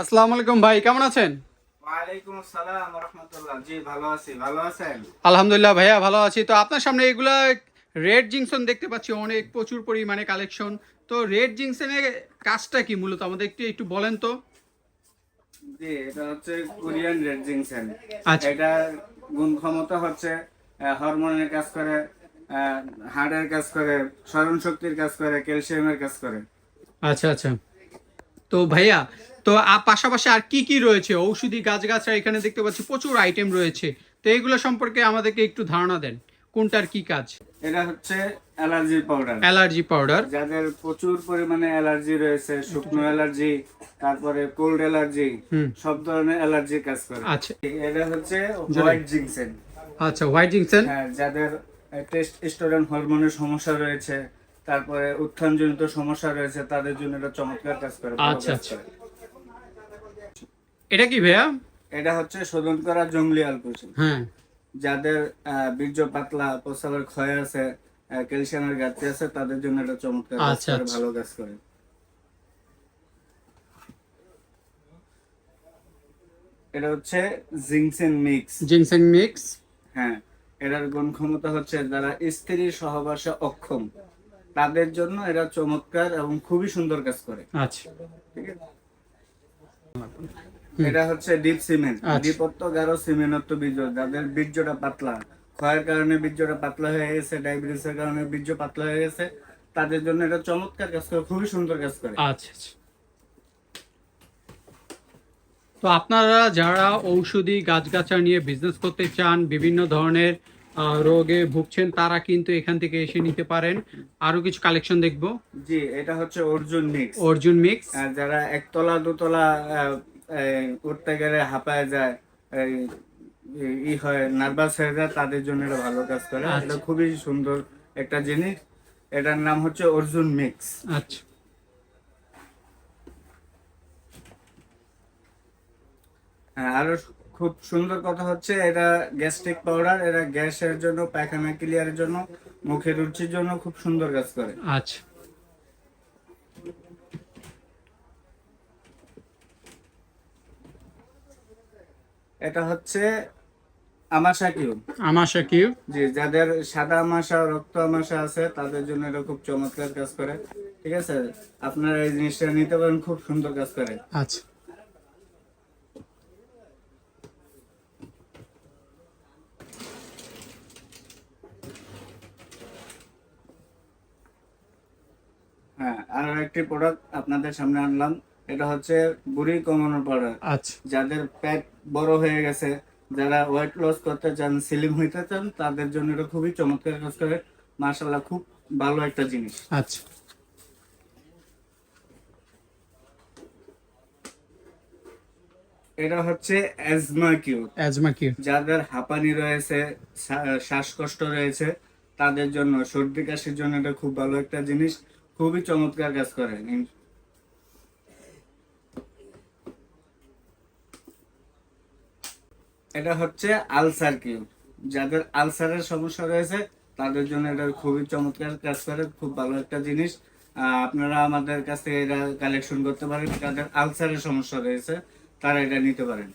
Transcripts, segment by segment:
আসসালামু আলাইকুম ভাই কেমন আছেন? ওয়ালাইকুম আসসালাম রহমতুল্লাহ জি ভালো আছি ভালো আছেন? আলহামদুলিল্লাহ ভাইয়া ভালো আছি। তো আপনার সামনে এগুলা রেড জিংসন দেখতে পাচ্ছি অনেক প্রচুর পরিমাণে কালেকশন। তো রেড জিংসনের কাজটা কি মূলত? আমাদের একটু একটু বলেন তো। জি এটা হচ্ছে কোরিয়ান রেড জিংসেন। আচ্ছা। এটা গুণ ক্ষমতা হচ্ছে হরমোনের কাজ করে হার্টের কাজ করে স্মরণ শক্তির কাজ করে ক্যালসিয়ামের কাজ করে। আচ্ছা আচ্ছা। তো ভাইয়া তো পাশাপাশি আর কি কি রয়েছে? ঔষধি গাছগাছরা এখানে দেখতে পাচ্ছি প্রচুর আইটেম রয়েছে। তো এগুলো সম্পর্কে আমাদেরকে একটু ধারণা দেন কোনটার কি কাজ? এটা হচ্ছে অ্যালার্জি পাউডার। Allergy powder. যাদের প্রচুর পরিমাণে অ্যালার্জি রয়েছে শুকনো অ্যালার্জি তারপরে কোল্ড অ্যালার্জি সব ধরনের অ্যালার্জি কাজ করে। আচ্ছা। এটা হচ্ছে হোয়াইট জিংসেন। আচ্ছা হোয়াইট জিংসন? হ্যাঁ যাদের টেস্ট স্টোরেন হরমোনের সমস্যা রয়েছে তারপরে উত্থানজনিত সমস্যা রয়েছে তাদের জন্য এটা চমৎকার কাজ করে আচ্ছা, আচ্ছা। এটা কি ভাইয়া? এটা হচ্ছে শোধন করা জঙ্গলি আলকুচি হ্যাঁ। যাদের বীর্য পাতলা প্রস্রাবের ক্ষয় আছে ক্যালসিয়ামের ঘাটতি আছে তাদের জন্য এটা চমৎকার আচ্ছা, আচ্ছা। ভালো কাজ করে। এটা হচ্ছে জিংসেন মিক্স। Ginseng mix. হ্যাঁ এটার গুণ ক্ষমতা হচ্ছে যারা স্ত্রী সহবাসে অক্ষম তাদের জন্য এটা চমৎকার এবং খুবই সুন্দর কাজ করে। আচ্ছা। ঠিক আছে? এটা হচ্ছে ডিপ সিমেন্ট আচ্ছা। ডিপত্ব গাঢ় সিমেন্টত্ব বীর্য যাদের বীর্যটা পাতলা। ক্ষয়ের কারণে বীর্যটা পাতলা হয়ে গেছে ডায়াবেটিসের কারণে বীর্য পাতলা হয়ে গেছে। তাদের জন্য এটা চমৎকার কাজ করে খুবই সুন্দর কাজ করে। আচ্ছা আচ্ছা। তো আপনারা যারা ঔষধি গাছগাছরা নিয়ে বিজনেস করতে চান বিভিন্ন ধরনের রোগে ভুগছেন তারা কিন্তু এখান থেকে এসে নিতে পারেন। আরও কিছু কালেকশন দেখব। জি এটা হচ্ছে অর্জুন মিক্স অর্জুন মিক্স আর যারা একতলা দুতলা উঠতে গেলে হাঁপায় যায় ই- হয় নার্ভাস হয়ে যায় তাদের জন্য এটা ভালো কাজ করে। আচ্ছা। এটা খুবই সুন্দর একটা জিনিস। এটার নাম হচ্ছে অর্জুন মিক্স আচ্ছা। হ্যাঁ আরও খুব সুন্দর কথা হচ্ছে এটা গ্যাস্ট্রিক পাউডার এটা গ্যাসের জন্য পায়খানা ক্লিয়ারের জন্য মুখের রুচির জন্য খুব সুন্দর কাজ করে। আচ্ছা। এটা হচ্ছে আমাশা আমাশা জি যাদের সাদা আমাশা রক্ত আমাশা আছে তাদের জন্য এটা খুব চমৎকার কাজ করে। ঠিক আছে? আপনারা এই জিনিসটা নিতে পারেন খুব সুন্দর কাজ করে। আচ্ছা। হ্যাঁ আর একটি প্রোডাক্ট আপনাদের সামনে আনলাম। এটা হচ্ছে বুড়ি কমানোর পাউডার আচ্ছা। যাদের পেট বড় হয়ে গেছে যারা ওয়েট লস করতে চান স্লিম হইতে চান তাদের জন্য এটা খুবই চমৎকার কাজ করে। মার্শাল্লাহ খুব ভালো একটা জিনিস। আচ্ছা। এটা হচ্ছে অ্যাজমা কিউ অ্যাজমা কিউ যাদের হাঁপানি রয়েছে শ্বাসকষ্ট রয়েছে তাদের জন্য সর্দি কাশির জন্য এটা খুব ভালো একটা জিনিস। খুবই চমৎকার কাজ করে। এটা হচ্ছে আলসার কিউ যাদের আলসারের সমস্যা রয়েছে, তাদের জন্য এটা খুবই চমৎকার কাজ করে, খুব ভালো একটা জিনিস। আপনারা আমাদের কাছ থেকে এটা কালেকশন করতে পারেন। যাদের আলসারের সমস্যা রয়েছে, তারা এটা নিতে পারেন।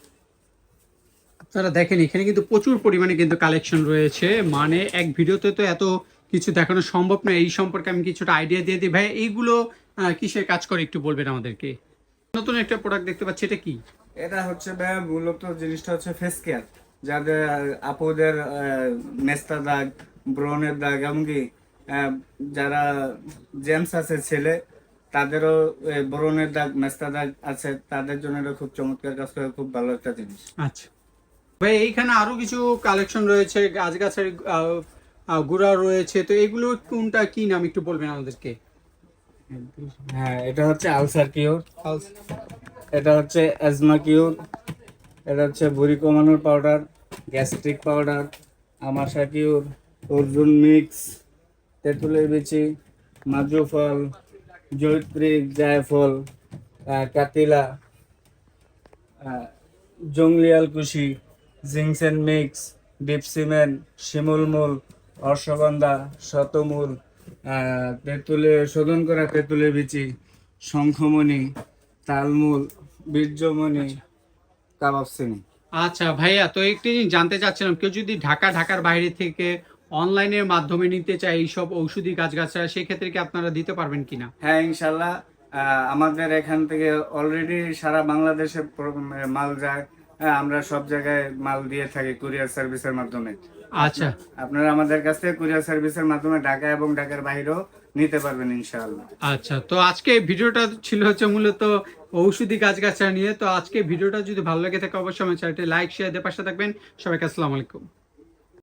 আপনারা দেখেন, এখানে কিন্তু প্রচুর পরিমাণে কিন্তু কালেকশন রয়েছে। মানে এক ভিডিওতে তো এত কিছু দেখানো সম্ভব না। এই সম্পর্কে আমি কিছুটা আইডিয়া দিয়ে দিই। ভাই, এইগুলো কিসের কাজ করে একটু বলবেন আমাদেরকে? নতুন একটা প্রোডাক্ট দেখতে পাচ্ছি, এটা কি? এটা হচ্ছে ভাইয়া মূলত জিনিসটা হচ্ছে ফেস কেয়ার যাদের আপুদের মেস্তা দাগ ব্রণের দাগ এমনকি আহ, যারা জেমস আছে ছেলে তাদেরও আহ, ব্রণের দাগ মেস্তা দাগ আছে তাদের জন্য এটা খুব চমৎকার কাজ করে খুব ভালো একটা জিনিস। আচ্ছা। ভাই এইখানে আরও কিছু কালেকশন রয়েছে গাছ গাছের গুড়া রয়েছে তো এগুলো কোনটা কি নাম একটু বলবেন আমাদেরকে? হ্যাঁ এটা হচ্ছে আলসার কিউর এটা হচ্ছে অ্যাজমা কিউর এটা হচ্ছে ভুঁড়ি কমানোর পাউডার গ্যাস্ট্রিক পাউডার আমাশা কিউর অর্জুন মিক্স তেঁতুলের বিচি মাজু ফল জৈত্রী জায়ফল কাতিলা আহ, জংলিয়াল কুশি জিংসেন মিক্স ডিপ সিমেন্ট শিমুলমূল অশ্বগন্ধা শতমূল তেঁতুলে শোধন করা তেঁতুলের বিচি শঙ্খমণি তালমূল বীর্যমণি কাবাব চিনি আচ্ছা ভাইয়া তো একটি জিনিস জানতে চাচ্ছিলাম কেউ যদি ঢাকা ঢাকার বাইরে থেকে অনলাইনের মাধ্যমে নিতে চায় এইসব ঔষধি গাছগাছরা সেক্ষেত্রে কি আপনারা দিতে পারবেন কিনা? হ্যাঁ ইনশাল্লাহ আমাদের এখান থেকে অলরেডি সারা বাংলাদেশে মাল যায়। হ্যাঁ, আমরা সব জায়গায় মাল দিয়ে থাকি কুরিয়ার সার্ভিসের মাধ্যমে। আচ্ছা। আপনারা আমাদের কাছ থেকে কুরিয়ার সার্ভিসের মাধ্যমে ঢাকা এবং ঢাকার বাইরেও নিতে পারবেন ইনশাআল্লাহ। আচ্ছা তো আজকে ভিডিওটা ছিল হচ্ছে মূলত ঔষধি গাছগাছড়া নিয়ে। তো আজকে ভিডিওটা যদি ভালো লাগে থাকে, অবশ্যই আমার চ্যানেলটি লাইক শেয়ার দিয়ে পাশে থাকবেন। সবাইকে আসসালামু আলাইকুম।